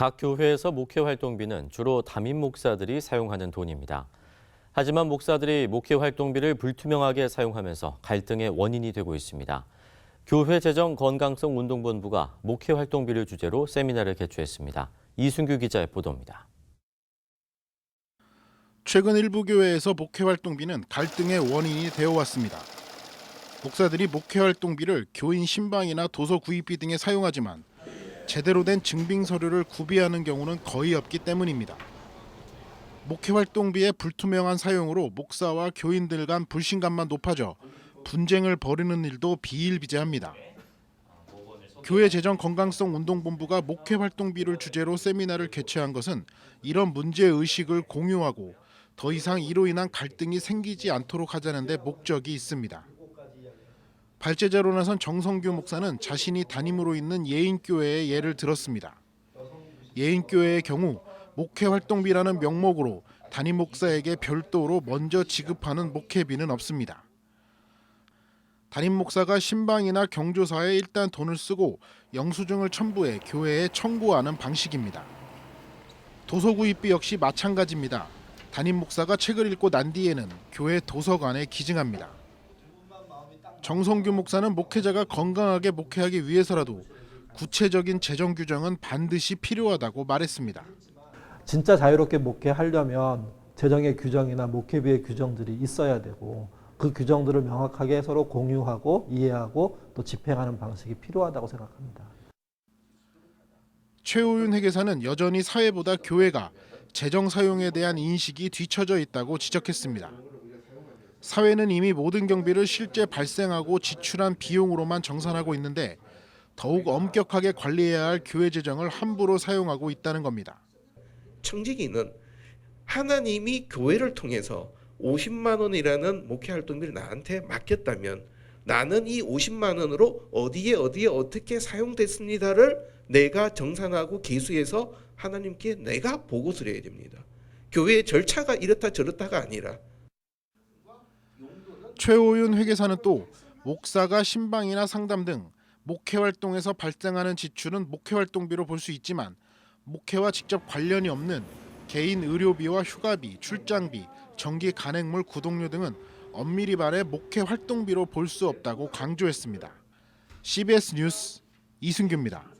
각 교회에서 목회 활동비는 주로 담임 목사들이 사용하는 돈입니다. 하지만 목사들이 목회 활동비를 불투명하게 사용하면서 갈등의 원인이 되고 있습니다. 교회 재정 건강성 운동본부가 목회 활동비를 주제로 세미나를 개최했습니다. 이순규 기자의 보도입니다. 최근 일부 교회에서 목회 활동비는 갈등의 원인이 되어 왔습니다. 목사들이 목회 활동비를 교인 신방이나 도서 구입비 등에 사용하지만 제대로 된 증빙 서류를 구비하는 경우는 거의 없기 때문입니다. 목회 활동비의 불투명한 사용으로 목사와 교인들 간 불신감만 높아져 분쟁을 벌이는 일도 비일비재합니다. 교회 재정 건강성 운동본부가 목회 활동비를 주제로 세미나를 개최한 것은 이런 문제 의식을 공유하고 더 이상 이로 인한 갈등이 생기지 않도록 하자는 데 목적이 있습니다. 발제자로 나선 정성규 목사는 자신이 담임으로 있는 예인교회의 예를 들었습니다. 예인교회의 경우 목회 활동비라는 명목으로 담임 목사에게 별도로 먼저 지급하는 목회비는 없습니다. 담임 목사가 신방이나 경조사에 일단 돈을 쓰고 영수증을 첨부해 교회에 청구하는 방식입니다. 도서 구입비 역시 마찬가지입니다. 담임 목사가 책을 읽고 난 뒤에는 교회 도서관에 기증합니다. 정성규 목사는 목회자가 건강하게 목회하기 위해서라도 구체적인 재정 규정은 반드시 필요하다고 말했습니다. 진짜 자유롭게 목회하려면 재정의 규정이나 목회비의 규정들이 있어야 되고 그 규정들을 명확하게 서로 공유하고 이해하고 또 집행하는 방식이 필요하다고 생각합니다. 최우윤 회계사는 여전히 사회보다 교회가 재정 사용에 대한 인식이 뒤처져 있다고 지적했습니다. 사회는 이미 모든 경비를 실제 발생하고 지출한 비용으로만 정산하고 있는데 더욱 엄격하게 관리해야 할 교회 재정을 함부로 사용하고 있다는 겁니다. 청지기는 하나님이 교회를 통해서 50만 원이라는 목회 활동비를 나한테 맡겼다면 나는 이 50만 원으로 어디에 어디에 어떻게 사용됐습니다를 내가 정산하고 계수해서 하나님께 내가 보고를 해야 됩니다. 교회의 절차가 이렇다 저렇다가 아니라 최호윤 회계사는 또 목사가 신방이나 상담 등 목회 활동에서 발생하는 지출은 목회 활동비로 볼 수 있지만 목회와 직접 관련이 없는 개인 의료비와 휴가비, 출장비, 정기 간행물 구독료 등은 엄밀히 말해 목회 활동비로 볼 수 없다고 강조했습니다. CBS 뉴스 이승규입니다.